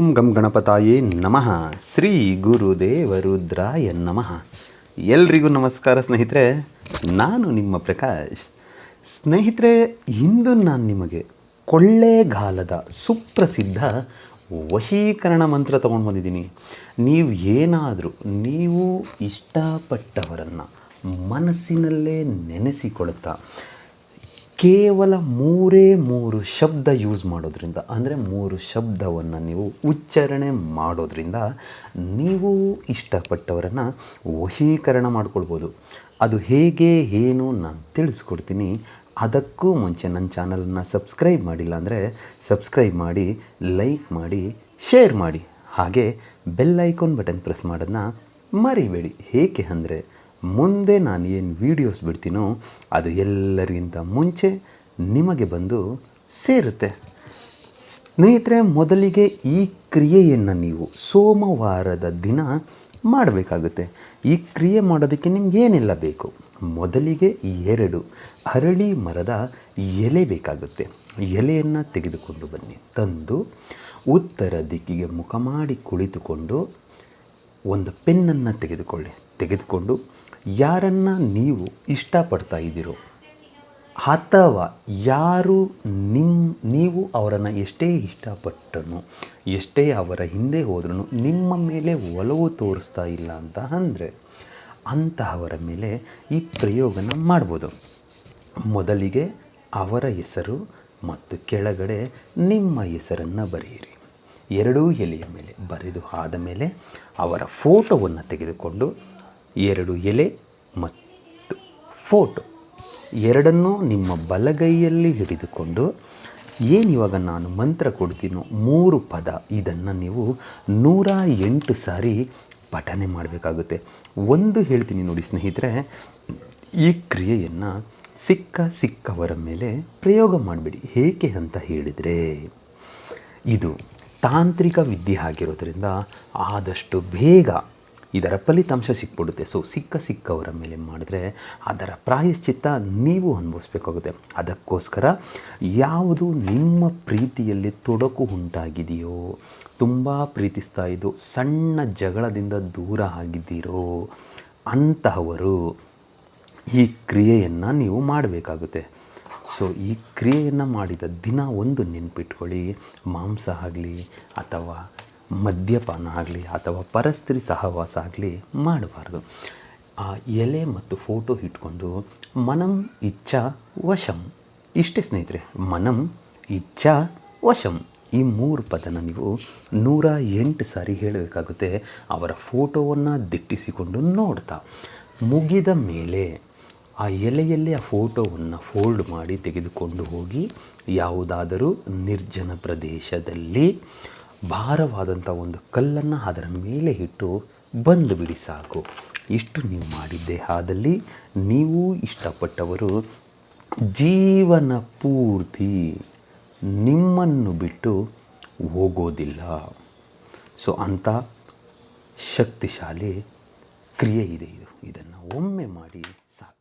ಓಂ ಗಂ ಗಣಪತಾಯೇ ನಮಃ. ಶ್ರೀ ಗುರುದೇವರುದ್ರಾಯ ನಮಃ. ಎಲ್ರಿಗೂ ನಮಸ್ಕಾರ ಸ್ನೇಹಿತರೆ, ನಾನು ನಿಮ್ಮ ಪ್ರಕಾಶ್. ಸ್ನೇಹಿತರೆ, ಇಂದು ನಾನು ನಿಮಗೆ ಕೊಳ್ಳೇಗಾಲದ ಸುಪ್ರಸಿದ್ಧ ವಶೀಕರಣ ಮಂತ್ರ ತೊಗೊಂಡು ಬಂದಿದ್ದೀನಿ. ನೀವು ಏನಾದರೂ, ನೀವು ಇಷ್ಟಪಟ್ಟವರನ್ನು ಮನಸ್ಸಿನಲ್ಲೇ ನೆನೆಸಿಕೊಳ್ಳುತ್ತಾ ಕೇವಲ ಮೂರೇ ಮೂರು ಶಬ್ದ ಯೂಸ್ ಮಾಡೋದ್ರಿಂದ, ಅಂದರೆ ಮೂರು ಶಬ್ದವನ್ನು ನೀವು ಉಚ್ಚಾರಣೆ ಮಾಡೋದ್ರಿಂದ ನೀವು ಇಷ್ಟಪಟ್ಟವರನ್ನು ವಶೀಕರಣ ಮಾಡ್ಕೊಳ್ಬೋದು. ಅದು ಹೇಗೆ, ಏನು ನಾನು ತಿಳಿಸ್ಕೊಡ್ತೀನಿ. ಅದಕ್ಕೂ ಮುಂಚೆ ನನ್ನ ಚಾನಲನ್ನು ಸಬ್ಸ್ಕ್ರೈಬ್ ಮಾಡಿಲ್ಲ ಅಂದರೆ ಸಬ್ಸ್ಕ್ರೈಬ್ ಮಾಡಿ ಲೈಕ್ ಮಾಡಿ ಶೇರ್ ಮಾಡಿ. ಹಾಗೆ ಬೆಲ್ ಐಕಾನ್ ಬಟನ್ ಪ್ರೆಸ್ ಮಾಡೋದನ್ನ ಮರಿಬೇಡಿ. ಏಕೆ ಅಂದರೆ ಮುಂದೆ ನಾನು ಏನು ವೀಡಿಯೋಸ್ ಬಿಡ್ತೀನೋ ಅದು ಎಲ್ಲರಿಗಿಂತ ಮುಂಚೆ ನಿಮಗೆ ಬಂದು ಸೇರುತ್ತೆ. ಸ್ನೇಹಿತರೆ, ಮೊದಲಿಗೆ ಈ ಕ್ರಿಯೆಯನ್ನು ನೀವು ಸೋಮವಾರದ ದಿನ ಮಾಡಬೇಕಾಗುತ್ತೆ. ಈ ಕ್ರಿಯೆ ಮಾಡೋದಕ್ಕೆ ನಿಮ್ಗೆ ಏನೆಲ್ಲ ಬೇಕು? ಮೊದಲಿಗೆ ಎರಡು, ಅರಳಿ ಮರದ ಎಲೆ ಬೇಕಾಗುತ್ತೆ. ಎಲೆಯನ್ನು ತೆಗೆದುಕೊಂಡು ಬನ್ನಿ. ತಂದು ಉತ್ತರ ದಿಕ್ಕಿಗೆ ಮುಖ ಮಾಡಿ ಕುಳಿತುಕೊಂಡು ಒಂದು ಪೆನ್ನನ್ನು ತೆಗೆದುಕೊಳ್ಳಿ. ತೆಗೆದುಕೊಂಡು ಯಾರನ್ನು ನೀವು ಇಷ್ಟಪಡ್ತಾ ಇದ್ದೀರೋ, ಅಥವಾ ಯಾರು ನಿಮ್ಮ ನೀವು ಅವರನ್ನು ಎಷ್ಟೇ ಇಷ್ಟಪಟ್ಟನು, ಎಷ್ಟೇ ಅವರ ಹಿಂದೆ ಹೋದ್ರೂ ನಿಮ್ಮ ಮೇಲೆ ಒಲವು ತೋರಿಸ್ತಾ ಇಲ್ಲ ಅಂತ ಅಂದರೆ ಅಂತಹವರ ಮೇಲೆ ಈ ಪ್ರಯೋಗನ ಮಾಡ್ಬೋದು. ಮೊದಲಿಗೆ ಅವರ ಹೆಸರು ಮತ್ತು ಕೆಳಗಡೆ ನಿಮ್ಮ ಹೆಸರನ್ನು ಬರೆಯಿರಿ. ಎರಡೂ ಎಲೆಯ ಮೇಲೆ ಬರೆದು ಆದ ಮೇಲೆ ಅವರ ಫೋಟೋವನ್ನು ತೆಗೆದುಕೊಂಡು ಎರಡು ಎಲೆ ಮತ್ತು ಫೋಟೋ. ಎರಡನ್ನೂ ನಿಮ್ಮ ಬಲಗೈಯಲ್ಲಿ ಹಿಡಿದುಕೊಂಡು ಏನಿವಾಗ ನಾನು ಮಂತ್ರ ಕೊಡ್ತೀನೋ ಮೂರು ಪದ, ಇದನ್ನು ನೀವು ನೂರ ಎಂಟು ಸಾರಿ ಪಠನೆ ಮಾಡಬೇಕಾಗುತ್ತೆ. ಒಂದು ಹೇಳ್ತೀನಿ ನೋಡಿ ಸ್ನೇಹಿತರೆ, ಈ ಕ್ರಿಯೆಯನ್ನು ಸಿಕ್ಕ ಸಿಕ್ಕವರ ಮೇಲೆ ಪ್ರಯೋಗ ಮಾಡಿಬಿಡಿ. ಹೇಗೆ ಅಂತ ಹೇಳಿದರೆ, ಇದು ತಾಂತ್ರಿಕ ವಿದ್ಯೆ ಆಗಿರೋದ್ರಿಂದ ಆದಷ್ಟು ಬೇಗ ಇದರ ಫಲಿತಾಂಶ ಸಿಕ್ಬಿಡುತ್ತೆ. ಸೊ ಸಿಕ್ಕ ಸಿಕ್ಕವರ ಮೇಲೆ ಮಾಡಿದ್ರೆ ಅದರ ಪ್ರಾಯಶ್ಚಿತ್ತ ನೀವು ಅನುಭವಿಸ್ಬೇಕಾಗುತ್ತೆ. ಅದಕ್ಕೋಸ್ಕರ ಯಾವುದು ನಿಮ್ಮ ಪ್ರೀತಿಯಲ್ಲಿ ತೊಡಕು ಉಂಟಾಗಿದೆಯೋ, ತುಂಬ ಪ್ರೀತಿಸ್ತಾ ಇದ್ದು ಸಣ್ಣ ಜಗಳದಿಂದ ದೂರ ಆಗಿದ್ದೀರೋ, ಅಂತಹವರು ಈ ಕ್ರಿಯೆಯನ್ನು ನೀವು ಮಾಡಬೇಕಾಗುತ್ತೆ. ಸೊ ಈ ಕ್ರಿಯೆಯನ್ನು ಮಾಡಿದ ದಿನ ಒಂದು ನೆನ್ಪಿಟ್ಕೊಳ್ಳಿ. ಮಾಂಸ ಆಗಲಿ ಅಥವಾ ಮದ್ಯಪಾನ ಆಗಲಿ ಅಥವಾ ಪರಸ್ತ್ರೀ ಸಹವಾಸ ಆಗಲಿ ಮಾಡಬಾರ್ದು. ಆ ಎಲೆ ಮತ್ತು ಫೋಟೋ ಇಟ್ಕೊಂಡು ಮನಂ ಇಚ್ಛಾ ವಶಂ. ಇಷ್ಟೇ ಸ್ನೇಹಿತರೆ, ಮನಂ ಇಚ್ಛಾ ವಶಂ. ಈ ಮೂರು ಪದನ ನೀವು ನೂರ ಎಂಟು ಸಾರಿ ಹೇಳಬೇಕಾಗುತ್ತೆ. ಅವರ ಫೋಟೋವನ್ನು ದಿಟ್ಟಿಸಿಕೊಂಡು ನೋಡ್ತಾ. ಮುಗಿದ ಮೇಲೆ ಆ ಎಲೆಯಲ್ಲಿ ಆ ಫೋಟೋವನ್ನು ಫೋಲ್ಡ್ ಮಾಡಿ ತೆಗೆದುಕೊಂಡು ಹೋಗಿ, ಯಾವುದಾದರೂ ನಿರ್ಜನ ಪ್ರದೇಶದಲ್ಲಿ ಭಾರವಾದಂಥ ಒಂದು ಕಲ್ಲನ್ನು ಅದರ ಮೇಲೆ ಇಟ್ಟು ಬಂದು ಬಿಡಿ ಸಾಕು. ಇಷ್ಟು ನೀವು ಮಾಡಿದ್ದೇ ಆದಲ್ಲಿ ನೀವು ಇಷ್ಟಪಟ್ಟವರು ಜೀವನ ಪೂರ್ತಿ ನಿಮ್ಮನ್ನು ಬಿಟ್ಟು ಹೋಗೋದಿಲ್ಲ. ಸೊ, ಅಂಥ ಶಕ್ತಿಶಾಲಿ ಕ್ರಿಯೆ ಇದೆ ಇದು. ಇದನ್ನು ಒಮ್ಮೆ ಮಾಡಿ ಸಾಕು.